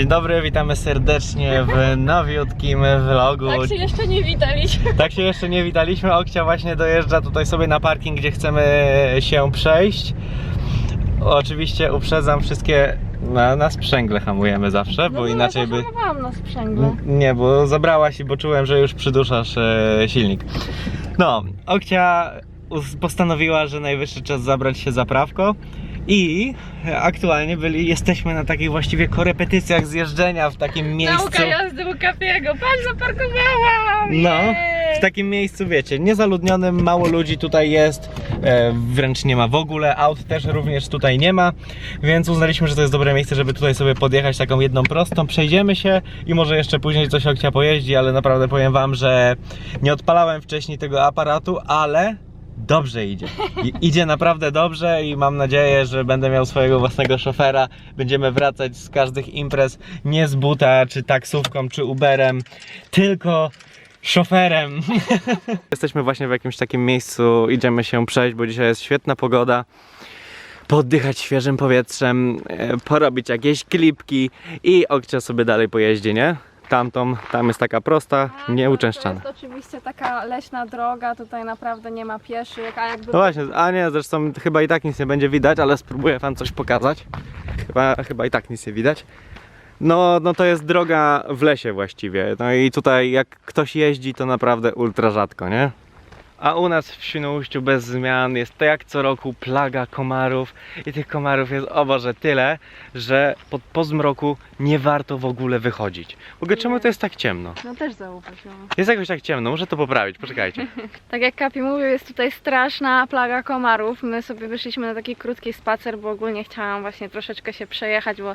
Dzień dobry, witamy serdecznie w nowiutkim vlogu. Tak się jeszcze nie witaliśmy. Tak się jeszcze nie witaliśmy. Okcia właśnie dojeżdża tutaj sobie na parking, gdzie chcemy się przejść. Oczywiście uprzedzam wszystkie. Na, na sprzęgle hamujemy zawsze, bo inaczej by. Na sprzęgle. Nie, bo zabrałaś i bo czułem, że już przyduszasz e, silnik. No, Okcia postanowiła, że najwyższy czas zabrać się za prawko. I aktualnie byli, jesteśmy na takich właściwie korepetycjach zjeżdżenia w takim miejscu. Nauka jazdy u Kapiego. Patrz, zaparkowałam! No, w takim miejscu, wiecie, niezaludnionym, mało ludzi tutaj jest, e, wręcz nie ma w ogóle, aut też również tutaj nie ma, więc uznaliśmy, że to jest dobre miejsce, żeby tutaj sobie podjechać taką jedną prostą, przejdziemy się i może jeszcze później coś Okcia pojeździ, ale naprawdę powiem wam, że nie odpalałem wcześniej tego aparatu, ale dobrze idzie. I, idzie naprawdę dobrze i mam nadzieję, że będę miał swojego własnego szofera. Będziemy wracać z każdych imprez nie z buta, czy taksówką, czy Uberem, tylko szoferem. Jesteśmy właśnie w jakimś takim miejscu, idziemy się przejść, bo dzisiaj jest świetna pogoda. Poddychać świeżym powietrzem, e, porobić jakieś klipki i Okcia sobie dalej pojeździ, nie? Tamtą, tam jest taka prosta, nieuczęszczana. To jest oczywiście taka leśna droga, tutaj naprawdę nie ma pieszych, a jakby... No właśnie, a nie, zresztą chyba i tak nic nie będzie widać, ale spróbuję wam coś pokazać. Chyba, chyba i tak nic nie widać. No, no to jest droga w lesie właściwie. No i tutaj jak ktoś jeździ, to naprawdę ultra rzadko, nie? A u nas w Świnoujściu bez zmian jest to jak co roku plaga komarów i tych komarów jest o Boże tyle, że po, po zmroku nie warto w ogóle wychodzić. W ogóle czemu to jest tak ciemno? No też zauważyłam. Jest jakoś tak ciemno, muszę to poprawić, poczekajcie. Tak jak Kapi mówił, jest tutaj straszna plaga komarów. My sobie wyszliśmy na taki krótki spacer, bo ogólnie chciałam właśnie troszeczkę się przejechać, bo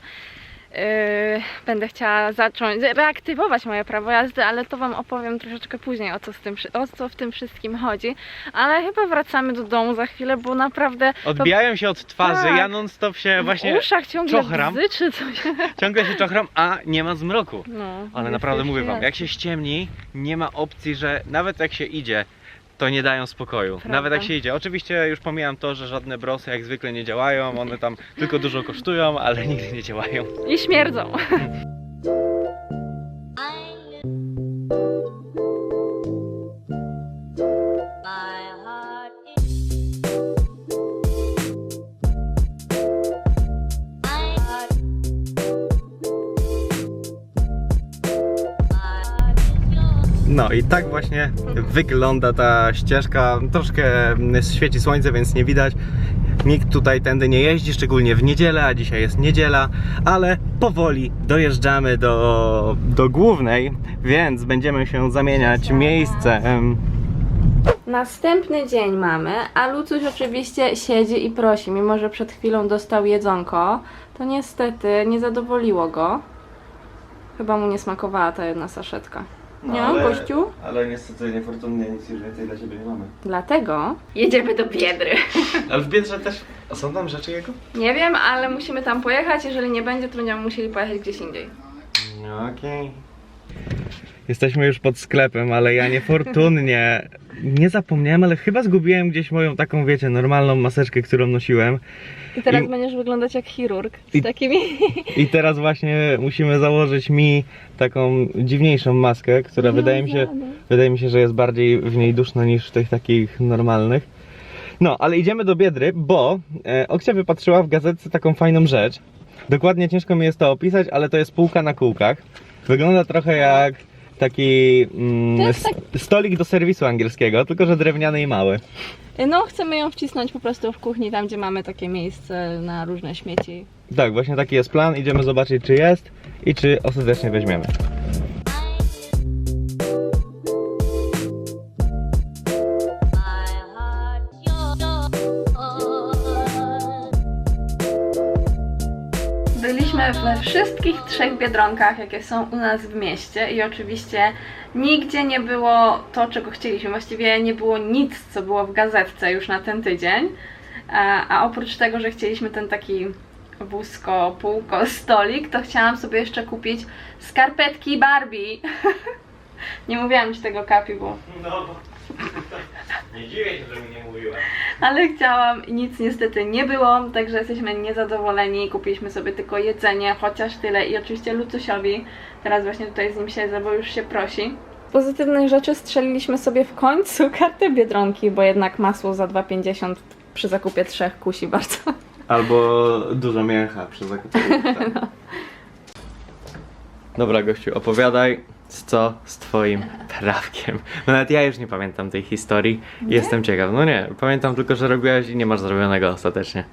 będę chciała zacząć reaktywować moje prawo jazdy, ale to Wam opowiem troszeczkę później, o co, z tym, o co w tym wszystkim chodzi. Ale chyba wracamy do domu za chwilę, bo naprawdę Odbijają się od twarzy, Tak. ja non stop się w właśnie uszach ciągle czochram. bzy czy coś. ciągle się czochram, a nie ma zmroku. No, Ale naprawdę mówię wam, jak się ściemni, nie ma opcji, że nawet jak się idzie, to nie dają spokoju. Prawda. Nawet jak się idzie. Oczywiście już pomijam to, że żadne brosy jak zwykle nie działają, one tam tylko dużo kosztują, ale nigdy nie działają. I śmierdzą. No i tak właśnie wygląda ta ścieżka. Troszkę świeci słońce, więc nie widać. Nikt tutaj tędy nie jeździ, szczególnie w niedzielę, a dzisiaj jest niedziela, ale powoli dojeżdżamy do, do głównej, więc będziemy się zamieniać miejscem. Następny dzień mamy, a Lucuś oczywiście siedzi i prosi, mimo że przed chwilą dostał jedzonko, to niestety nie zadowoliło go. Chyba mu nie smakowała ta jedna saszetka. Nie, gościu? Ale niestety niefortunnie nic już więcej dla ciebie nie mamy. Dlatego jedziemy do Biedry. Ale w Biedrze też a są tam rzeczy jego? Nie wiem, ale musimy tam pojechać. Jeżeli nie będzie, to będziemy musieli pojechać gdzieś indziej. Okej. Jesteśmy już pod sklepem, ale ja niefortunnie nie zapomniałem, ale chyba zgubiłem gdzieś moją taką, wiecie, normalną maseczkę, którą nosiłem. I teraz I- będziesz wyglądać jak chirurg z I- takimi... I teraz właśnie musimy założyć mi taką dziwniejszą maskę, która wydaje mi się, wydaje mi się, że jest bardziej w niej duszna niż w tych takich normalnych. No, ale idziemy do Biedry, bo e, Oksia wypatrzyła w gazetce taką fajną rzecz. Dokładnie ciężko mi jest to opisać, ale to jest półka na kółkach. Wygląda trochę jak taki mm, To jest tak- st- stolik do serwisu angielskiego, tylko że drewniany i mały. No, chcemy ją wcisnąć po prostu w kuchni, tam gdzie mamy takie miejsce na różne śmieci. Tak, właśnie taki jest plan. Idziemy zobaczyć, czy jest i czy ostatecznie weźmiemy. We wszystkich trzech biedronkach, jakie są u nas w mieście i oczywiście nigdzie nie było to, czego chcieliśmy. Właściwie nie było nic, co było w gazetce już na ten tydzień. A, a oprócz tego, że chcieliśmy ten taki wózko, półko, stolik, to chciałam sobie jeszcze kupić skarpetki Barbie. nie mówiłam ci tego kapi, bo No, bo Nie dziwię się, że mi nie mówiła. Ale chciałam i nic niestety nie było, także jesteśmy niezadowoleni. Kupiliśmy sobie tylko jedzenie, chociaż tyle i oczywiście Lucusiowi. Teraz właśnie tutaj z nim siedzę, bo już się prosi. Z pozytywnych rzeczy strzeliliśmy sobie w końcu kartę Biedronki, bo jednak masło za 2,50 przy zakupie trzech kusi bardzo. Albo dużo mięcha przy zakupie. Dobra, gościu, opowiadaj, co z twoim prawkiem. No nawet ja już nie pamiętam tej historii. Jestem ciekaw. No nie, pamiętam tylko, że robiłaś i nie masz zrobionego ostatecznie.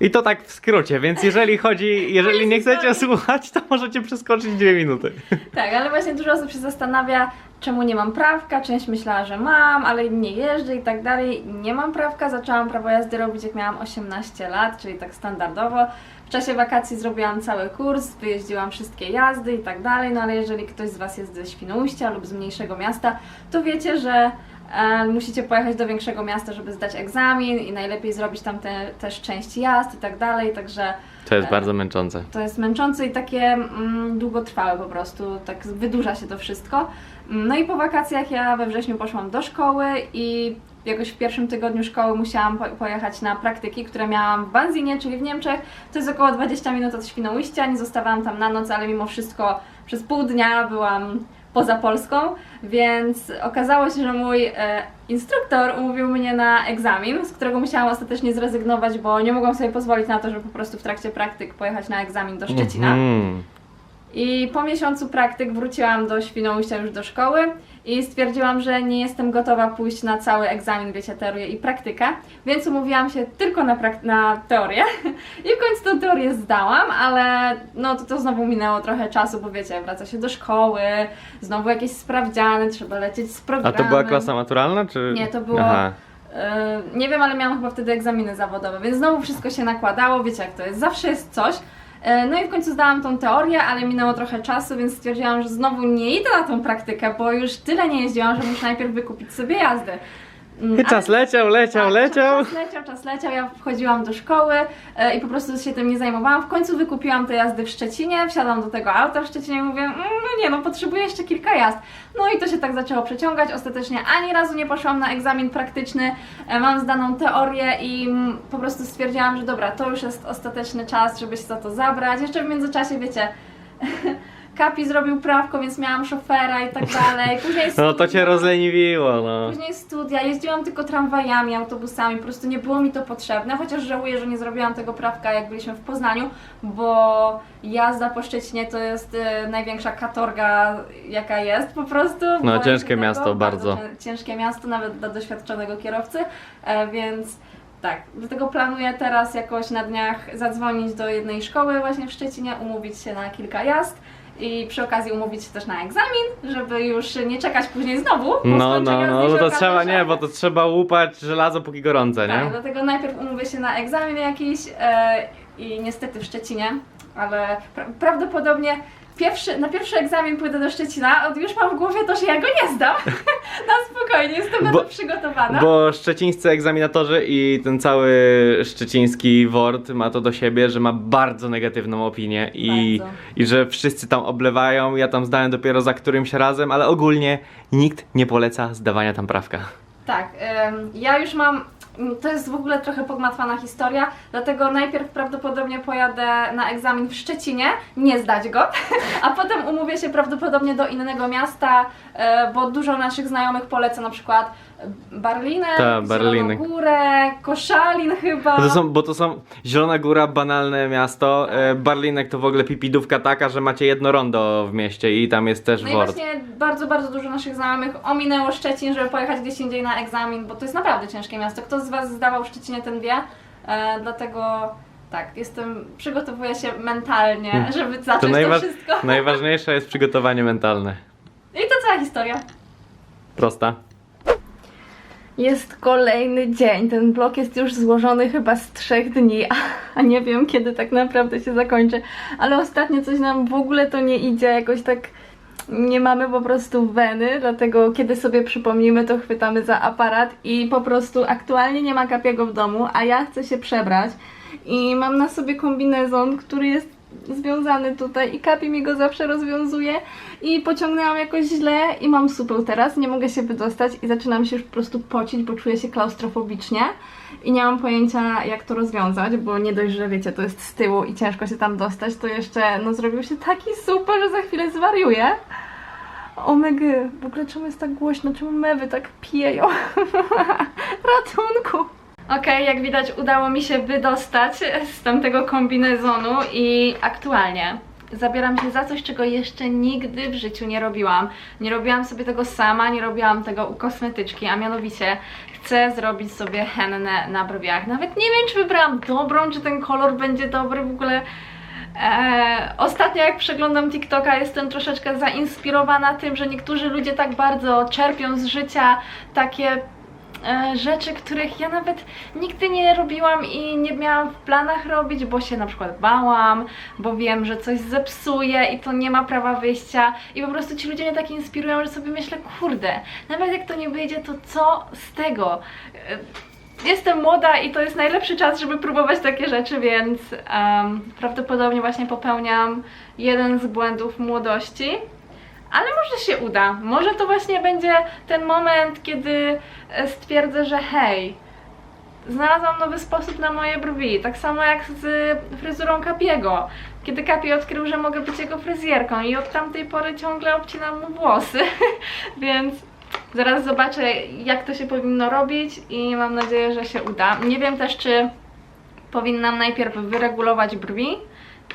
I to tak w skrócie, więc jeżeli chodzi, jeżeli nie chcecie słuchać, to możecie przeskoczyć dwie minuty. Tak, ale właśnie dużo osób się zastanawia, czemu nie mam prawka. Część myślała, że mam, ale nie jeżdżę i tak dalej. Nie mam prawka, zaczęłam prawo jazdy robić jak miałam 18 lat, czyli tak standardowo. W czasie wakacji zrobiłam cały kurs, wyjeździłam wszystkie jazdy i tak dalej, no ale jeżeli ktoś z Was jest ze Świnoujścia lub z mniejszego miasta, to wiecie, że e, musicie pojechać do większego miasta, żeby zdać egzamin i najlepiej zrobić tam te, też część jazd i tak dalej, także To jest bardzo męczące. to jest męczące i takie mm, długotrwałe po prostu, tak wydłuża się to wszystko. Mm, No i po wakacjach ja we wrześniu poszłam do szkoły i jakoś w pierwszym tygodniu szkoły musiałam po- pojechać na praktyki, które miałam w Banzinie, czyli w Niemczech. To jest około 20 minut od Świnoujścia, nie zostawałam tam na noc, ale mimo wszystko przez pół dnia byłam poza Polską, więc okazało się, że mój e, instruktor umówił mnie na egzamin, z którego musiałam ostatecznie zrezygnować, bo nie mogłam sobie pozwolić na to, żeby po prostu w trakcie praktyk pojechać na egzamin do Szczecina. Mhm. I po miesiącu praktyk wróciłam do Świnoujścia już do szkoły i stwierdziłam, że nie jestem gotowa pójść na cały egzamin, wiecie, teorię i praktykę, więc umówiłam się tylko na, na teorię i w końcu tę teorię zdałam, ale no to, to znowu minęło trochę czasu, bo wiecie, wraca się do szkoły, znowu jakieś sprawdziany, trzeba lecieć z A programem. to była klasa maturalna, czy? Nie, to było- Aha. Yy, nie wiem, ale miałam chyba wtedy egzaminy zawodowe, więc znowu wszystko się nakładało, wiecie jak to jest, zawsze jest coś. Yy, No i w końcu zdałam tą teorię, ale minęło trochę czasu, więc stwierdziłam, że znowu nie idę na tą praktykę, bo już tyle nie jeździłam, że muszę najpierw wykupić sobie jazdy. Mm, czas leciał, leciał, tak, leciał. Czas leciał, czas leciał. Ja wchodziłam do szkoły e, i po prostu się tym nie zajmowałam. W końcu wykupiłam te jazdy w Szczecinie, wsiadłam do tego auta w Szczecinie i mówię, mm, no nie no, potrzebuję jeszcze kilka jazd. No i to się tak zaczęło przeciągać. Ostatecznie ani razu nie poszłam na egzamin praktyczny. E, Mam zdaną teorię i mm, po prostu stwierdziłam, że dobra, to już jest ostateczny czas, żeby się za to zabrać. Jeszcze w międzyczasie, wiecie... Kapi zrobił prawko, więc miałam szofera i tak dalej. Później No to cię studia. rozleniwiło, no. Później studia, jeździłam tylko tramwajami, autobusami, po prostu nie było mi to potrzebne, chociaż żałuję, że nie zrobiłam tego prawka jak byliśmy w Poznaniu, bo jazda po Szczecinie to jest e, największa katorga jaka jest po prostu. No, Boję ciężkie miasto, bardzo. cię- Ciężkie miasto, nawet dla doświadczonego kierowcy, e, więc tak, dlatego planuję teraz jakoś na dniach zadzwonić do jednej szkoły właśnie w Szczecinie, umówić się na kilka jazd. I przy okazji umówić się też na egzamin, żeby już nie czekać później znowu. po No, skończeniu no, no, się to trzeba, że- nie, bo to trzeba łupać żelazo póki gorące, Tak, nie? dlatego najpierw umówię się na egzamin jakiś e, i niestety w Szczecinie, ale pra prawdopodobnie pierwszy, na pierwszy egzamin pójdę do Szczecina, od już mam w głowie to, że ja go nie zdam. na spokojnie, jestem Bo- to przygotowana. Bo szczecińscy egzaminatorzy i ten cały szczeciński word ma to do siebie, że ma bardzo negatywną opinię i, Bardzo. i że wszyscy tam oblewają. Ja tam zdałem dopiero za którymś razem, ale ogólnie nikt nie poleca zdawania tam prawka. Tak, em, ja już mam. To jest w ogóle trochę pogmatwana historia, dlatego najpierw prawdopodobnie pojadę na egzamin w Szczecinie, nie zdać go, a potem umówię się prawdopodobnie do innego miasta, e, bo dużo naszych znajomych poleca na przykład Barlinę, Ta, Barlinek. Górę, Koszalin chyba. Bo to są, bo to są Zielona Góra, banalne miasto. E, Barlinek to w ogóle pipidówka taka, że macie jedno rondo w mieście i tam jest też No i właśnie bardzo, bardzo dużo naszych znajomych ominęło Szczecin, żeby pojechać gdzieś indziej na egzamin, bo to jest naprawdę ciężkie miasto. Kto z Was zdawał w Szczecinie, ten wie. E, dlatego tak, jestem, przygotowuję się mentalnie, Hmm. żeby zacząć to, najwa- wszystko. najważniejsze jest przygotowanie mentalne. I to cała historia. Prosta. Jest kolejny dzień. Ten blok jest już złożony chyba z trzech dni, a, a nie wiem kiedy tak naprawdę się zakończy. Ale ostatnio coś nam w ogóle to nie idzie, jakoś tak nie mamy po prostu weny, dlatego kiedy sobie przypomnimy, to chwytamy za aparat i po prostu aktualnie nie ma kapiego w domu, a ja chcę się przebrać i mam na sobie kombinezon, który jest związany tutaj i Kapi mi go zawsze rozwiązuje i pociągnęłam jakoś źle i mam supeł teraz, nie mogę się wydostać i zaczynam się już po prostu pocić, bo czuję się klaustrofobicznie i nie mam pojęcia jak to rozwiązać, bo nie dość, że wiecie, to jest z tyłu i ciężko się tam dostać, to jeszcze no zrobił się taki super, że za chwilę zwariuję. Omega, w ogóle czemu jest tak głośno? Czemu mewy tak pijeją? Ratunku! Okej, jak widać udało mi się wydostać z tamtego kombinezonu i aktualnie zabieram się za coś, czego jeszcze nigdy w życiu nie robiłam. Nie robiłam sobie tego sama, nie robiłam tego u kosmetyczki, a mianowicie chcę zrobić sobie hennę na brwiach. Nawet nie wiem, czy wybrałam dobrą, czy ten kolor będzie dobry w ogóle. Eee, ostatnio jak przeglądam TikToka jestem troszeczkę zainspirowana tym, że niektórzy ludzie tak bardzo czerpią z życia takie rzeczy, których ja nawet nigdy nie robiłam i nie miałam w planach robić, bo się na przykład bałam, bo wiem, że coś zepsuje i to nie ma prawa wyjścia i po prostu ci ludzie mnie tak inspirują, że sobie myślę, kurde, nawet jak to nie wyjdzie, to co z tego? E, Jestem młoda i to jest najlepszy czas, żeby próbować takie rzeczy, więc em, prawdopodobnie właśnie popełniam jeden z błędów młodości. Ale może się uda. Może to właśnie będzie ten moment, kiedy e, stwierdzę, że hej, znalazłam nowy sposób na moje brwi. Tak samo jak z fryzurą Kapiego. Kiedy Kapi odkrył, że mogę być jego fryzjerką i od tamtej pory ciągle obcinam mu włosy. Więc zaraz zobaczę, jak to się powinno robić i mam nadzieję, że się uda. Nie wiem też, czy powinnam najpierw wyregulować brwi,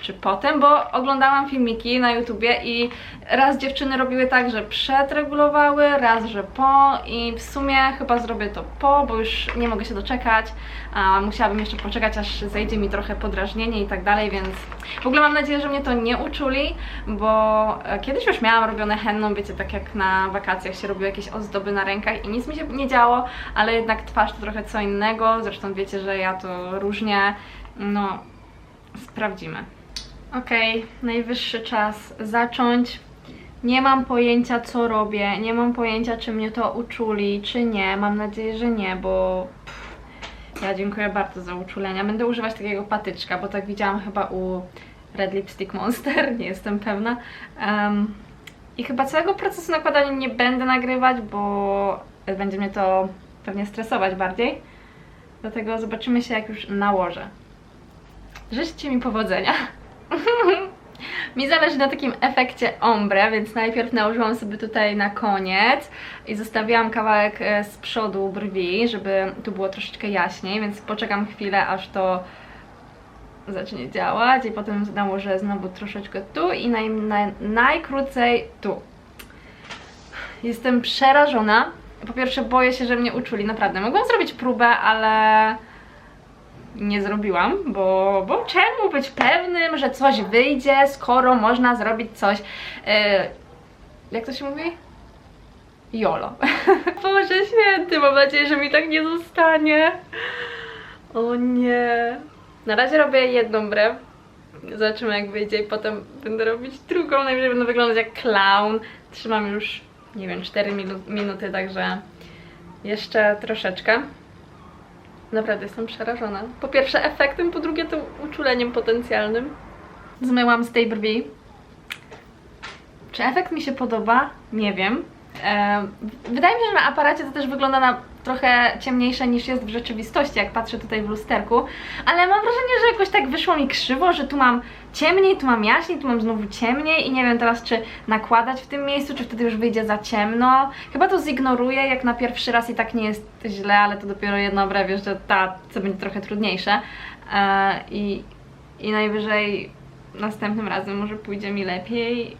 czy potem, bo oglądałam filmiki na YouTubie i raz dziewczyny robiły tak, że przedregulowały, raz, że po i w sumie chyba zrobię to po, bo już nie mogę się doczekać, a musiałabym jeszcze poczekać, aż zejdzie mi trochę podrażnienie i tak dalej, więc w ogóle mam nadzieję, że mnie to nie uczuli, bo e, kiedyś już miałam robione henną, wiecie, tak jak na wakacjach się robiły jakieś ozdoby na rękach i nic mi się nie działo, ale jednak twarz to trochę co innego, zresztą wiecie, że ja to różnie, no sprawdzimy. Okej, najwyższy czas zacząć. Nie mam pojęcia, co robię, nie mam pojęcia, czy mnie to uczuli, czy nie. Mam nadzieję, że nie, bo pff, ja dziękuję bardzo za uczulenia. Będę używać takiego patyczka, bo tak widziałam chyba u Red Lipstick Monster, nie jestem pewna. Em, I chyba całego procesu nakładania nie będę nagrywać, bo będzie mnie to pewnie stresować bardziej. Dlatego zobaczymy się, jak już nałożę. Życzcie mi powodzenia. Mi zależy na takim efekcie ombre, więc najpierw nałożyłam sobie tutaj na koniec i zostawiłam kawałek e, z przodu brwi, żeby tu było troszeczkę jaśniej, więc poczekam chwilę, aż to zacznie działać i potem nałożę znowu troszeczkę tu i naj, naj, najkrócej tu. Jestem przerażona. Po pierwsze boję się, że mnie uczuli, naprawdę. Mogłam zrobić próbę, ale nie zrobiłam, bo, bo czemu być pewnym, że coś wyjdzie, skoro można zrobić coś. e, jak to się mówi? Jolo. Boże święty, mam nadzieję, że mi tak nie zostanie. O nie. Na razie robię jedną brew. Zobaczymy jak wyjdzie i potem będę robić drugą. Najwyżej będę wyglądać jak clown. Trzymam już, nie wiem, 4 minu- minuty, także jeszcze troszeczkę. Naprawdę jestem przerażona. Po pierwsze efektem, po drugie tym uczuleniem potencjalnym. Zmyłam z tej brwi. Czy efekt mi się podoba? Nie wiem. Wydaje mi się, że na aparacie to też wygląda na trochę ciemniejsze niż jest w rzeczywistości, jak patrzę tutaj w lusterku, ale mam wrażenie, że jakoś tak wyszło mi krzywo, że tu mam ciemniej, tu mam jaśniej, tu mam znowu ciemniej i nie wiem teraz, czy nakładać w tym miejscu, czy wtedy już wyjdzie za ciemno. Chyba to zignoruję, jak na pierwszy raz i tak nie jest źle, ale to dopiero jedno brewie, że ta, co będzie trochę trudniejsze. E, i, I najwyżej następnym razem może pójdzie mi lepiej.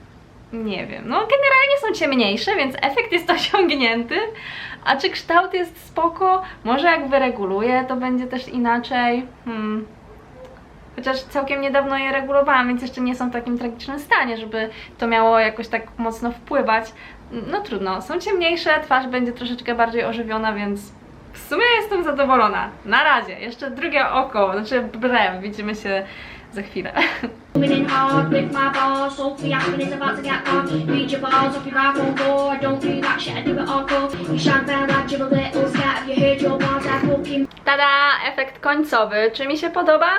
Nie wiem. No, generalnie są ciemniejsze, więc efekt jest osiągnięty. A czy kształt jest spoko? Może jak wyreguluję, to będzie też inaczej. Hmm. Chociaż całkiem niedawno je regulowałam, więc jeszcze nie są w takim tragicznym stanie, żeby to miało jakoś tak mocno wpływać. No trudno, są ciemniejsze, twarz będzie troszeczkę bardziej ożywiona, więc w sumie jestem zadowolona. Na razie, jeszcze drugie oko, znaczy brew, widzimy się za chwilę. Coming in hard with my bars, so free happening about to get on. Read your bars off your iPhone 4. I don't do that shit, I do it hardcore. You shan't fail that jibble little scat. Have you heard your bars like walking Tada! Efekt końcowy. Czy mi się podoba?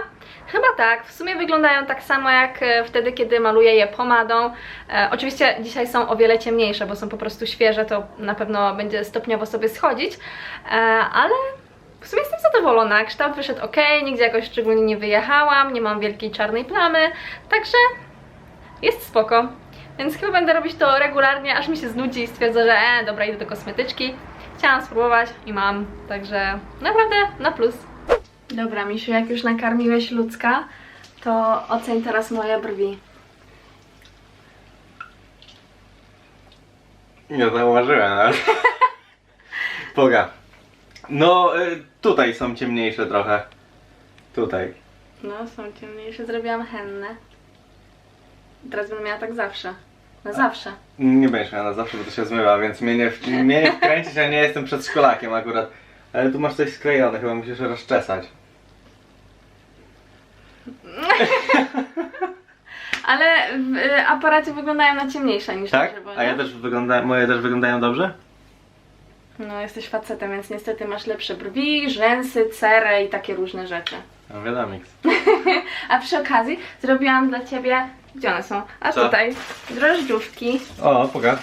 Chyba tak. W sumie wyglądają tak samo jak e, wtedy, kiedy maluję je pomadą. E, oczywiście dzisiaj są o wiele ciemniejsze, bo są po prostu świeże, to na pewno będzie stopniowo sobie schodzić, e, ale sumie jestem zadowolona. Kształt wyszedł ok, nigdzie jakoś szczególnie nie wyjechałam, nie mam wielkiej czarnej plamy, także jest spoko. Więc chyba będę robić to regularnie, aż mi się znudzi i stwierdzę, że e, dobra, idę do kosmetyczki. Chciałam spróbować i mam, także naprawdę na plus. Dobra, Misiu, jak już nakarmiłeś ludzka, to oceń teraz moje brwi. Nie zauważyłem nawet. Poga. No, y, tutaj są ciemniejsze trochę. Tutaj. No, są ciemniejsze, zrobiłam hennę. Teraz będę miała tak zawsze. Na zawsze. Nie będziesz miała na zawsze, bo to się zmywa, więc mnie nie, w- mnie nie wkręcić, a nie jestem przedszkolakiem akurat. Ale tu masz coś sklejone, chyba musisz rozczesać. Ale w y, aparacie wyglądają na ciemniejsze niż Tak? na żywo, A ja też wygląda, moje też wyglądają dobrze? No, jesteś facetem, więc niestety masz lepsze brwi, rzęsy, cerę i takie różne rzeczy. No wiadomix. A przy okazji zrobiłam dla Ciebie... Gdzie one są? A Co? tutaj. Drożdżówki. O, poga.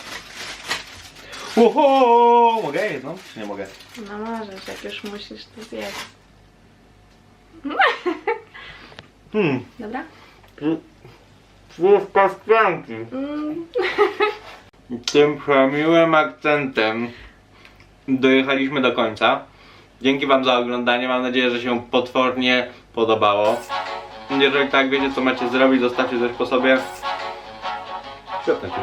Oho! Mogę jedną? Czy nie mogę? No możesz, jak już musisz, to zjedz. Hmm. Dobra? Słówka z pianki. Mm. Tym przemiłym akcentem dojechaliśmy do końca. Dzięki Wam za oglądanie. Mam nadzieję, że się potwornie podobało. Jeżeli tak wiecie, co macie zrobić, zostawcie coś po sobie. Świetnie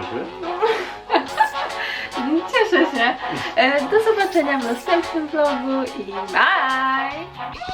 Cieszę się. E, Do zobaczenia w następnym vlogu i bye!